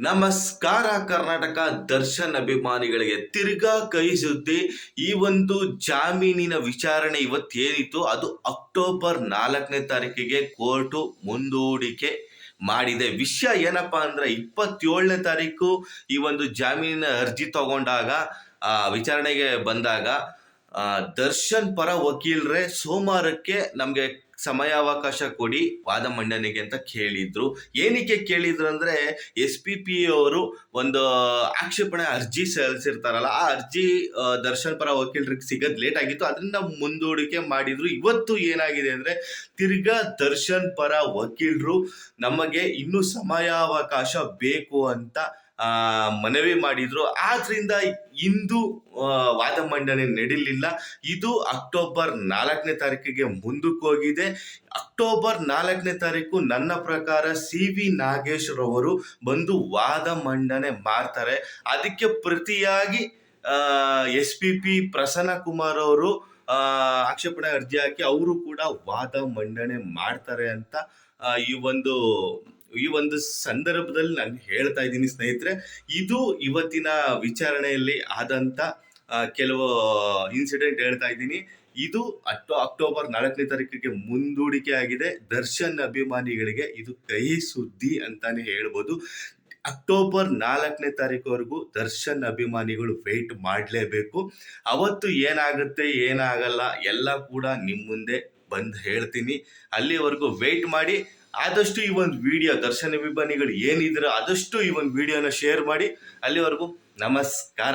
ನಮಸ್ಕಾರ ಕರ್ನಾಟಕ ದರ್ಶನ್ ಅಭಿಮಾನಿಗಳಿಗೆ ತಿರ್ಗಾ ಕೈ ಸುದ್ದಿ. ಈ ಒಂದು ಜಾಮೀನಿನ ವಿಚಾರಣೆ ಇವತ್ತು ಏನಿತ್ತು ಅದು ಅಕ್ಟೋಬರ್ ನಾಲ್ಕನೇ ತಾರೀಕಿಗೆ ಕೋರ್ಟು ಮುಂದೂಡಿಕೆ ಮಾಡಿದೆ. ವಿಷಯ ಏನಪ್ಪಾ ಅಂದ್ರೆ, ಇಪ್ಪತ್ತೇಳನೇ ತಾರೀಕು ಈ ಒಂದು ಜಾಮೀನಿನ ಅರ್ಜಿ ತಗೊಂಡಾಗ ವಿಚಾರಣೆಗೆ ಬಂದಾಗ ದರ್ಶನ್ ಪರ ವಕೀಲರೇ ಸೋಮವಾರಕ್ಕೆ ನಮಗೆ ಸಮಯಾವಕಾಶ ಕೊಡಿ, ವಾದ ಮಂಡನೆಗೆ ಅಂತ ಕೇಳಿದ್ರು. ಏನಕ್ಕೆ ಕೇಳಿದ್ರು ಅಂದ್ರೆ ಎಸ್ ಪಿ ಪಿ ಅವರು ಒಂದು ಆಕ್ಷೇಪಣೆ ಅರ್ಜಿ ಸಲ್ಲಿಸಿರ್ತಾರಲ್ಲ, ಆ ಅರ್ಜಿ ದರ್ಶನ್ ಪರ ವಕೀಲರಿಗೆ ಸಿಗೋದು ಲೇಟ್ ಆಗಿತ್ತು. ಅದರಿಂದ ಮುಂದೂಡಿಕೆ ಮಾಡಿದ್ರು. ಇವತ್ತು ಏನಾಗಿದೆ ಅಂದ್ರೆ, ತಿರ್ಗಾ ದರ್ಶನ್ ಪರ ವಕೀಲರು ನಮಗೆ ಇನ್ನೂ ಸಮಯಾವಕಾಶ ಬೇಕು ಅಂತ ಮನವಿ ಮಾಡಿದ್ರು. ಆದ್ರಿಂದ ಇಂದು ವಾದ ಮಂಡನೆ ನಡೀಲಿಲ್ಲ. ಇದು ಅಕ್ಟೋಬರ್ ನಾಲ್ಕನೇ ತಾರೀಕಿಗೆ ಮುಂದಕ್ಕೆ ಹೋಗಿದೆ. ಅಕ್ಟೋಬರ್ ನಾಲ್ಕನೇ ತಾರೀಕು ನನ್ನ ಪ್ರಕಾರ ಸಿ ವಿ ನಾಗೇಶ್ ರವರು ಬಂದು ವಾದ ಮಂಡನೆ ಮಾಡ್ತಾರೆ. ಅದಕ್ಕೆ ಪ್ರತಿಯಾಗಿ S P P Prasanna Kumar ಅವರು ಆಕ್ಷೇಪಣೆ ಅರ್ಜಿ ಹಾಕಿ ಅವರು ಕೂಡ ವಾದ ಮಂಡನೆ ಮಾಡ್ತಾರೆ ಅಂತ ಈ ಒಂದು ಈ ಒಂದು ಸಂದರ್ಭದಲ್ಲಿ ನಾನು ಹೇಳ್ತಾ ಇದ್ದೀನಿ ಸ್ನೇಹಿತರೆ, ಇದು ಇವತ್ತಿನ ವಿಚಾರಣೆಯಲ್ಲಿ ಆದಂತ ಕೆಲವು ಇನ್ಸಿಡೆಂಟ್ ಹೇಳ್ತಾ ಇದ್ದೀನಿ. ಇದು ಅಕ್ಟೋ ಅಕ್ಟೋಬರ್ ನಾಲ್ಕನೇ ತಾರೀಕಿಗೆ ಮುಂದೂಡಿಕೆ ಆಗಿದೆ. ದರ್ಶನ್ ಅಭಿಮಾನಿಗಳಿಗೆ ಇದು ಕಹಿ ಸುದ್ದಿ ಅಂತಾನೆ ಹೇಳ್ಬೋದು. ಅಕ್ಟೋಬರ್ ನಾಲ್ಕನೇ ತಾರೀಕುವರೆಗೂ ದರ್ಶನ್ ಅಭಿಮಾನಿಗಳು ವೆಯ್ಟ್ ಮಾಡಲೇಬೇಕು. ಅವತ್ತು ಏನಾಗುತ್ತೆ, ಏನಾಗಲ್ಲ, ಎಲ್ಲ ಕೂಡ ನಿಮ್ಮ ಮುಂದೆ ಬಂದು ಹೇಳ್ತೀನಿ. ಅಲ್ಲಿವರೆಗೂ ವೆಯ್ಟ್ ಮಾಡಿ. ಆದಷ್ಟು ಈ ಒಂದು ವಿಡಿಯೋ ದರ್ಶನ ವಿಭಾನಿಗಳು ಏನಿದ್ರೆ ಆದಷ್ಟು ಈ ಒಂದು ವಿಡಿಯೋನ ಶೇರ್ ಮಾಡಿ. ಅಲ್ಲಿವರೆಗೂ ನಮಸ್ಕಾರ.